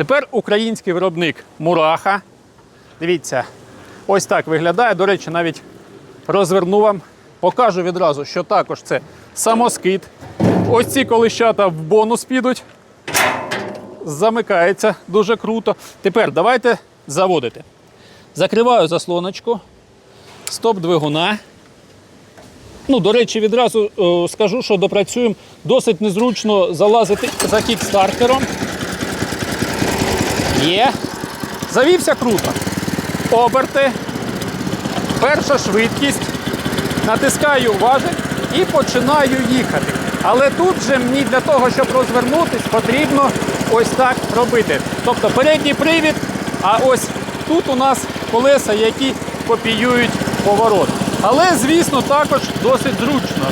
Тепер український виробник Мураха. Дивіться, ось так виглядає. До речі, навіть розверну вам. Покажу відразу, що також це самоскид. Ось ці колищата в бонус підуть. Замикається дуже круто. Тепер давайте заводити. Закриваю заслоночку. Стоп двигуна. Ну, до речі, відразу е, скажу, що допрацюємо досить незручно залазити за кікстартером. Є. Завівся круто. Оберти. Перша швидкість. Натискаю важель і починаю їхати. Але тут же мені для того, щоб розвернутись, потрібно ось так робити. Тобто передній привід, а ось тут у нас колеса, які копіюють поворот. Але, звісно, також досить зручно.